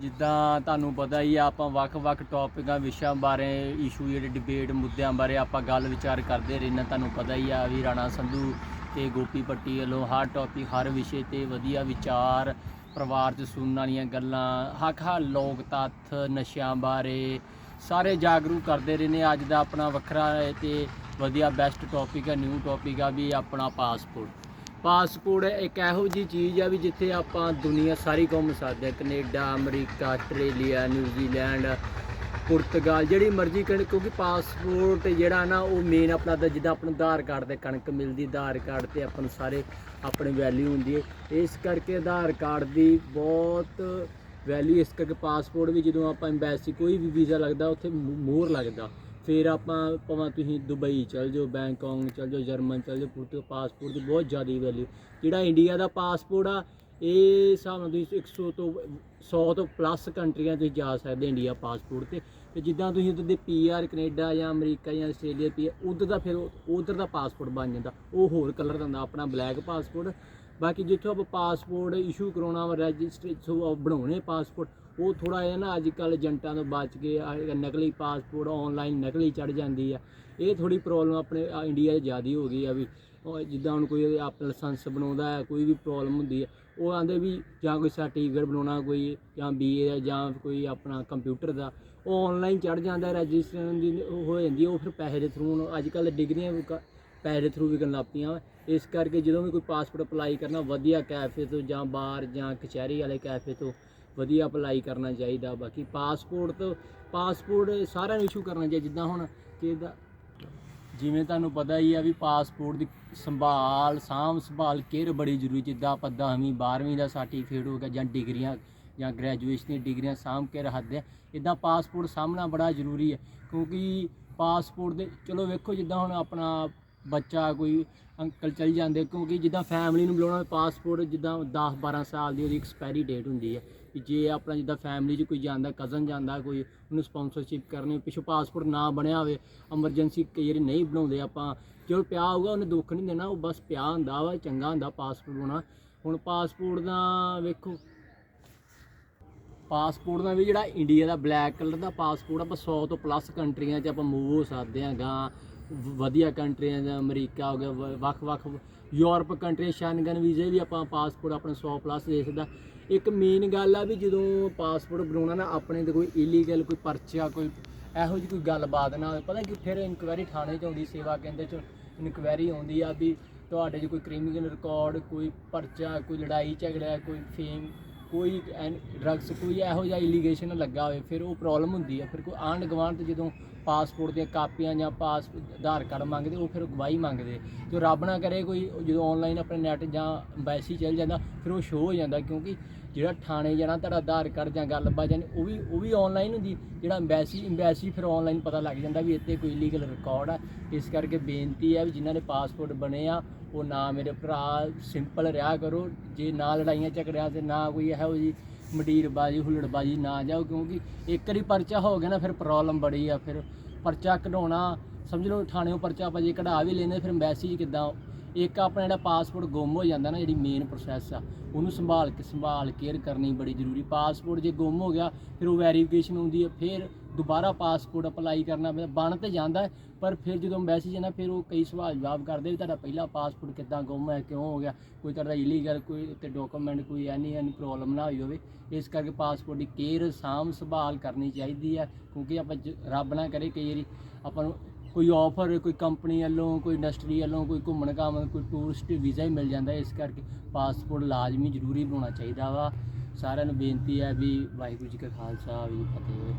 ਜਿੱਦਾਂ ਤੁਹਾਨੂੰ ਪਤਾ ਹੀ ਆ, ਆਪਾਂ ਵੱਖ-ਵੱਖ ਟੌਪਿਕਾਂ ਵਿਸ਼ਿਆਂ ਬਾਰੇ ਇਸ਼ੂ ਜਿਹੜੇ ਡਿਬੇਟ ਮੁੱਦਿਆਂ ਬਾਰੇ ਆਪਾਂ ਗੱਲ ਵਿਚਾਰ ਕਰਦੇ ਰਹਿੰਦੇ ਤੁਹਾਨੂੰ ਪਤਾ ਹੀ ਆ ਵੀ ਰਾਣਾ ਸੰਧੂ ਤੇ ਗੋਪੀ ਪੱਟੀ ਵੱਲੋਂ ਹਰ ਟੌਪਿਕ ਹਰ ਵਿਸ਼ੇ ਤੇ ਵਧੀਆ ਵਿਚਾਰ, ਪਰਿਵਾਰ 'ਚ ਸੁਣਨ ਵਾਲੀਆਂ ਗੱਲਾਂ ਹੱਕ ਹਾ ਲੋਕ ਤੱਥ, ਨਸ਼ਿਆਂ ਬਾਰੇ ਸਾਰੇ ਜਾਗਰੂਕ ਕਰਦੇ ਰਹਿੰਦੇ ਅੱਜ ਦਾ ਆਪਣਾ ਵੱਖਰਾ ਹੈ ਤੇ ਵਧੀਆ ਬੈਸਟ ਟੌਪਿਕ ਹੈ ਨਿਊ ਟੌਪਿਕ ਆ ਵੀ ਆਪਣਾ ਪਾਸਪੋਰਟ ਪਾਸਪੋਰਟ ਇੱਕ ਇਹੋ ਜੀ ਚੀਜ਼ ਆ ਵੀ ਜਿੱਥੇ ਆਪਾਂ ਦੁਨੀਆ ਸਾਰੀ ਘੁੰਮ ਸਕਦੇ ਆ। Canada, America, Australia New Zealand Portugal, ਜਿਹੜੀ ਮਰਜ਼ੀ ਕੰਟਰੀ ਕਿਉਂਕਿ ਪਾਸਪੋਰਟ ਜਿਹੜਾ ਨਾ ਉਹ ਮੇਨ ਆਪਣਾ ਤਾਂ ਜਿੱਦਾਂ ਆਪਾਂ ਨੂੰ ਆਧਾਰ ਕਾਰਡ ਤੇ ਕਣਕ ਮਿਲਦੀ, ਆਧਾਰ ਕਾਰਡ ਤੇ ਆਪਾਂ ਨੂੰ ਸਾਰੇ ਆਪਣੇ ਵੈਲਿਊ ਹੁੰਦੀ ਹੈ ਇਸ ਕਰਕੇ ਆਧਾਰ ਕਾਰਡ ਦੀ ਬਹੁਤ ਵੈਲਿਊ ਇਸ ਕਰਕੇ ਪਾਸਪੋਰਟ ਵੀ ਜਦੋਂ ਆਪਾਂ ਐਮਬੈਸੀ ਕੋਈ ਵੀ ਵੀਜ਼ਾ ਲੱਗਦਾ, ਉੱਥੇ ਮੋ- ਮੋਹਰ ਲੱਗਦਾ। ਫਿਰ ਆਪਾਂ ਭਾਵੇਂ ਤੁਸੀਂ ਦੁਬਈ ਚਲ ਜਾਓ ਬੈਂਕਾਕ ਚਲ ਜਾਓ, ਜਰਮਨ ਚਲ ਜਾਓ, ਪੁਰਤਗਾਲ ਪਾਸਪੋਰਟ ਦੀ ਬਹੁਤ ਜ਼ਿਆਦਾ ਵੈਲਿਊ ਜਿਹੜਾ ਇੰਡੀਆ ਦਾ ਪਾਸਪੋਰਟ ਆ, ਇਹ ਹਿਸਾਬ ਨਾਲ ਤੁਸੀਂ 100 ਤੋਂ 100 ਤੋਂ ਪਲੱਸ ਕੰਟਰੀਆਂ ਤੁਸੀਂ ਜਾ ਸਕਦੇ ਇੰਡੀਆ ਪਾਸਪੋਰਟ ਤੇ। ਤੇ ਜਿੱਦਾਂ ਤੁਸੀਂ ਉੱਧਰ ਦੇ ਪੀਆਰ ਕੈਨੇਡਾ ਜਾਂ ਅਮਰੀਕਾ ਜਾਂ ਆਸਟ੍ਰੇਲੀਆ ਪੀ ਉਧਰ ਦਾ ਫਿਰ ਉਧਰ ਦਾ ਪਾਸਪੋਰਟ ਬਣ ਜਾਂਦਾ। ਉਹ ਹੋਰ ਕਲਰ ਦਾ ਹੁੰਦਾ, ਆਪਣਾ ਬਲੈਕ ਪਾਸਪੋਰਟ ਬਾਕੀ ਜਿੱਥੋਂ ਆਪਾਂ ਪਾਸਪੋਰਟ ਇਸ਼ੂ ਕਰਾਉਣਾ ਵਾ ਰਜਿਸਟ੍ਰੇਸ਼ਨ ਬਣਾਉਣੇ ਪਾਸਪੋਰਟ ਉਹ ਥੋੜਾ ਜਿਹਾ ਨਾ ਅੱਜ ਕੱਲ ਏਜੰਟਾਂ ਤੋਂ ਬਚ ਕੇ ਨਕਲੀ ਪਾਸਪੋਰਟ ਆਨਲਾਈਨ ਨਕਲੀ ਚੜ ਜਾਂਦੀ ਆ। ਇਹ ਥੋੜੀ ਪ੍ਰੋਬਲਮ ਆਪਣੇ ਇੰਡੀਆ 'ਚ ਜ਼ਿਆਦਾ ਹੋ ਗਈ ਆ ਵੀ ਜਿੱਦਾਂ ਹੁਣ ਕੋਈ ਆਪਣਾ ਲਾਇਸੈਂਸ ਬਣਾਉਂਦਾ ਹੈ ਕੋਈ ਵੀ ਪ੍ਰੋਬਲਮ ਹੁੰਦੀ ਹੈ ਉਹ ਆਂਦੇ ਵੀ ਜਾਂ ਕੋਈ ਸਰਟੀਫਿਕੇਟ ਬਣਾਉਣਾ ਕੋਈ ਜਾਂ ਬੀਏ ਦਾ ਜਾਂ ਕੋਈ ਆਪਣਾ ਕੰਪਿਊਟਰ ਦਾ ਉਹ ਆਨਲਾਈਨ ਚੜ ਜਾਂਦਾ ਰਜਿਸਟ੍ਰੇਸ਼ਨ ਦੀ ਹੋ ਜਾਂਦੀ ਹੈ, ਉਹ ਫਿਰ ਪੈਸੇ ਦੇ ਥਰੂ ਅੱਜ ਕੱਲ ਡਿਗਰੀਆਂ ਪੈਸੇ ਥਰੂ ਵਿਕਣ ਲੱਗ ਪਈਆਂ ਵਾ। ਇਸ ਕਰਕੇ ਜਦੋਂ ਵੀ ਕੋਈ ਪਾਸਪੋਰਟ ਅਪਲਾਈ ਕਰਨਾ, ਵਧੀਆ ਕੈਫੇ ਤੋਂ ਜਾਂ ਬਾਹਰ ਜਾਂ ਕਚਹਿਰੀ ਵਾਲੇ ਕੈਫੇ ਤੋਂ ਵਧੀਆ ਅਪਲਾਈ ਕਰਨਾ ਚਾਹੀਦਾ। ਬਾਕੀ ਪਾਸਪੋਰਟ ਤੋਂ ਪਾਸਪੋਰਟ ਸਾਰਿਆਂ ਨੂੰ ਇਸ਼ੂ ਕਰਨਾ ਚਾਹੀਦਾ। ਜਿੱਦਾਂ ਹੁਣ ਕਿਹਦਾ ਜਿਵੇਂ ਤੁਹਾਨੂੰ ਪਤਾ ਹੀ ਆ ਵੀ ਪਾਸਪੋਰਟ ਦੀ ਸੰਭਾਲ, ਸਾਂਭ ਸੰਭਾਲ ਕੇਅਰ ਬੜੀ ਜ਼ਰੂਰੀ। ਜਿੱਦਾਂ ਆਪਾਂ 10ਵੀਂ 12ਵੀਂ ਦਾ ਸਰਟੀਫਿਕੇਟ ਹੋ ਗਿਆ ਜਾਂ ਡਿਗਰੀਆਂ ਜਾਂ ਗ੍ਰੈਜੂਏਸ਼ਨ ਦੀ ਡਿਗਰੀਆਂ ਸਾਂਭ ਕੇ ਰੱਖਦੇ ਆ। ਇਦਾਂ ਪਾਸਪੋਰਟ ਸਾਂਭਣਾ ਬੜਾ ਜ਼ਰੂਰੀ ਹੈ ਕਿਉਂਕਿ ਪਾਸਪੋਰਟ ਦੇ ਚਲੋ ਵੇਖੋ ਜਿੱਦਾਂ ਹੁਣ ਆਪਣਾ ਬੱਚਾ ਕੋਈ ਅੰਕਲ ਚਲ ਜਾਂਦੇ, ਕਿਉਂਕਿ ਜਿੱਦਾਂ ਫੈਮਿਲੀ ਨੂੰ ਬੁਲਾਉਣਾ ਪਾਸਪੋਰਟ ਜਿੱਦਾਂ 10 12 ਸਾਲ ਦੀ ਉਹਦੀ ਐਕਸਪਾਇਰੀ ਡੇਟ ਹੁੰਦੀ ਹੈ। ਕਿ ਜੇ ਆਪਣਾ ਜਿੱਦਾਂ ਫੈਮਿਲੀ 'ਚ ਕੋਈ ਜਾਂਦਾ ਕਜ਼ਨ ਜਾਂਦਾ, ਕੋਈ ਉਹਨੂੰ ਸਪਾਂਸਰਸ਼ਿਪ ਕਰਨੀ ਪਿੱਛੋਂ ਪਾਸਪੋਰਟ ਨਾ ਬਣਿਆ ਹੋਵੇ ਐਮਰਜੈਂਸੀ ਕਈ ਵਾਰੀ ਨਹੀਂ ਬਣਾਉਂਦੇ ਆਪਾਂ। ਜਦੋਂ ਪਿਆ ਹੋਊਗਾ, ਉਹਨੇ ਦੁੱਖ ਨਹੀਂ ਦੇਣਾ, ਉਹ ਬਸ ਪਿਆ ਹੁੰਦਾ ਵਾ, ਚੰਗਾ ਹੁੰਦਾ ਪਾਸਪੋਰਟ ਹੋਣਾ ਹੁਣ ਪਾਸਪੋਰਟ ਦਾ ਵੇਖੋ ਪਾਸਪੋਰਟ ਦਾ ਵੀ ਜਿਹੜਾ ਇੰਡੀਆ ਦਾ ਬਲੈਕ ਕਲਰ ਦਾ ਪਾਸਪੋਰਟ ਆਪਾਂ 100 ਤੋਂ ਪਲੱਸ ਕੰਟਰੀਆਂ 'ਚ ਆਪਾਂ ਮੂਵ ਹੋ ਸਕਦੇ ਹਾਂ ਗਾਂ ਵਧੀਆ ਕੰਟਰੀਆਂ ਜਾਂ ਅਮਰੀਕਾ ਹੋ ਗਿਆ, ਵ- ਵੱਖ-ਵੱਖ ਯੂਰਪ ਕੰਟਰੀ ਸ਼ੈਂਗਨ ਵੀਜ਼ੇ ਵੀ ਆਪਾਂ ਪਾਸਪੋਰਟ ਆਪਣਾ 100 ਪਲੱਸ ਦੇ ਸਕਦਾ। ਇੱਕ ਮੇਨ ਗੱਲ ਆ ਵੀ ਜਦੋਂ ਪਾਸਪੋਰਟ ਬਣਾਉਣਾ ਨਾ, ਆਪਣੇ ਤੇ ਕੋਈ ਇਲੀਗਲ ਕੋਈ ਪਰਚਾ, ਕੋਈ ਇਹੋ ਜਿਹੀ ਕੋਈ ਗੱਲਬਾਤ ਨਾ ਹੋਵੇ, ਪਤਾ ਕਿ ਫਿਰ ਇਨਕੁਆਇਰੀ ਥਾਣੇ 'ਚ ਆਉਂਦੀ, ਸੇਵਾ ਕੇਂਦਰ 'ਚ ਇਨਕੁਆਇਰੀ ਆਉਂਦੀ ਆ ਵੀ ਤੁਹਾਡੇ 'ਚ ਕੋਈ ਕ੍ਰਿਮੀਨਲ ਰਿਕਾਰਡ ਕੋਈ ਪਰਚਾ, ਕੋਈ ਲੜਾਈ ਝਗੜਾ, ਕੋਈ ਫੇਮ ਕੋਈ ਡਰੱਗਸ ਕੋਈ ਇਹੋ ਜਿਹਾ ਇਲੀਗੇਸ਼ਨ ਲੱਗਾ ਹੋਵੇ, ਫਿਰ ਉਹ ਪ੍ਰੋਬਲਮ ਹੁੰਦੀ ਆ। ਫਿਰ ਕੋਈ ਆਂਢ ਗੁਆਂਢ ਤੇ ਜਦੋਂ ਪਾਸਪੋਰਟ ਦੀਆਂ ਕਾਪੀਆਂ ਜਾਂ ਪਾਸ ਆਧਾਰ ਕਾਰਡ ਮੰਗਦੇ, ਉਹ ਫਿਰ ਗਵਾਹੀ ਮੰਗਦੇ। ਜੋ ਰੱਬ ਨਾ ਕਰੇ ਕੋਈ ਜਦੋਂ ਆਨਲਾਈਨ ਆਪਣੇ ਨੈਟ ਜਾਂ ਐਮਬੈਸੀ ਚੱਲ ਜਾਂਦਾ, ਫਿਰ ਉਹ ਸ਼ੋਅ ਹੋ ਜਾਂਦਾ ਕਿਉਂਕਿ ਜਿਹੜਾ ਥਾਣੇ ਜਾਣਾ, ਤੁਹਾਡਾ ਆਧਾਰ ਕਾਰਡ ਜਾਂ ਗੱਲਬਾਤ ਜਾਨੀ ਉਹ ਵੀ ਉਹ ਵੀ ਆਨਲਾਈਨ ਹੁੰਦੀ। ਜਿਹੜਾ ਐਮਬੈਸੀ ਐਮਬੈਸੀ ਫਿਰ ਆਨਲਾਈਨ ਪਤਾ ਲੱਗ ਜਾਂਦਾ ਵੀ ਇੱਥੇ ਕੋਈ ਇਲੀਗਲ ਰਿਕਾਰਡ ਆ। ਇਸ ਕਰਕੇ ਬੇਨਤੀ ਹੈ ਵੀ ਜਿਨ੍ਹਾਂ ਨੇ ਪਾਸਪੋਰਟ ਬਣੇ ਆ, ਉਹ ਨਾ ਮੇਰੇ ਭਰਾ ਸਿੰਪਲ ਰਿਹਾ ਕਰੋ। ਜੇ ਨਾ ਲੜਾਈਆਂ ਝਗੜਿਆਂ ਤੇ ਨਾ ਕੋਈ ਇਹੋ ਜੀ ਮਡੀਰਬਾਜੀ, ਹੁਲੜਬਾਜੀ ਨਾ ਜਾਓ ਕਿਉਂਕਿ ਇੱਕ ਵਾਰੀ ਪਰਚਾ ਹੋ ਗਿਆ ਨਾ ਫਿਰ ਪ੍ਰੋਬਲਮ ਬੜੀ ਆ। ਫਿਰ ਪਰਚਾ ਕਢਾਉਣਾ, ਸਮਝ ਲਓ ਥਾਣਿਓਂ ਪਰਚਾ ਆਪਾਂ ਜੇ ਕਢਾ ਵੀ ਲੈਂਦੇ, ਫਿਰ ਮੈਸੇਜ ਕਿੱਦਾਂ ਇੱਕ ਆਪਣਾ ਜਿਹੜਾ ਪਾਸਪੋਰਟ ਗੁੰਮ ਹੋ ਜਾਂਦਾ ਨਾ, ਜਿਹੜੀ ਮੇਨ ਪ੍ਰੋਸੈਸ ਆ, ਉਹਨੂੰ ਸੰਭਾਲ ਕੇ, ਸੰਭਾਲ ਕੇਅਰ ਕਰਨੀ ਬੜੀ ਜ਼ਰੂਰੀ। ਪਾਸਪੋਰਟ ਜੇ ਗੁੰਮ ਹੋ ਗਿਆ, ਫਿਰ ਉਹ ਵੈਰੀਫਿਕੇਸ਼ਨ ਹੁੰਦੀ ਹੈ ਫਿਰ ਦੁਬਾਰਾ ਪਾਸਪੋਰਟ ਅਪਲਾਈ ਕਰਨਾ ਪੈਂਦਾ, ਬਣ ਤੇ ਜਾਂਦਾ ਪਰ ਫਿਰ ਜਦੋਂ ਮੈਸੇਜ ਨਾ ਫਿਰ ਉਹ ਕਈ ਸਵਾਲ ਜਵਾਬ ਕਰਦੇ ਵੀ ਤੁਹਾਡਾ ਪਹਿਲਾ ਪਾਸਪੋਰਟ ਕਿੱਦਾਂ ਗੁੰਮ ਹੈ ਕਿਉਂ ਹੋ ਗਿਆ, ਕੋਈ ਤੁਹਾਡਾ ਇਲੀਗਲ ਕੋਈ ਤੇ ਡਾਕੂਮੈਂਟ ਕੋਈ ਐਨੀ ਐਨੀ ਪ੍ਰੋਬਲਮ ਨਾ ਹੋਈ ਹੋਵੇ, ਇਸ ਕਰਕੇ ਪਾਸਪੋਰਟ ਦੀ ਕੇਅਰ ਸਾਂਭ ਸੰਭਾਲ ਕਰਨੀ ਚਾਹੀਦੀ ਹੈ, ਕਿਉਂਕਿ ਆਪਾਂ ਜ- ਰੱਬ ਨਾ ਕਰੇ ਕਈ ਵਾਰੀ ਆਪਾਂ ਨੂੰ ਕੋਈ ਆਫਰ ਕੋਈ ਕੰਪਨੀ ਵੱਲੋਂ, ਕੋਈ ਇੰਡਸਟਰੀ ਵੱਲੋਂ, ਕੋਈ ਘੁੰਮਣ ਘਾਮਣ, ਕੋਈ ਟੂਰਿਸਟ ਵੀਜ਼ਾ ਹੀ ਮਿਲ ਜਾਂਦਾ, ਇਸ ਕਰਕੇ ਪਾਸਪੋਰਟ ਲਾਜ਼ਮੀ ਜ਼ਰੂਰੀ ਬਣਾਉਣਾ ਚਾਹੀਦਾ ਵਾ। ਸਾਰਿਆਂ ਨੂੰ ਬੇਨਤੀ ਹੈ ਵੀ ਵਾਹਿਗੁਰੂ ਜੀ ਕਾ ਖਾਲਸਾ ਵੀ ਫਤਿਹ।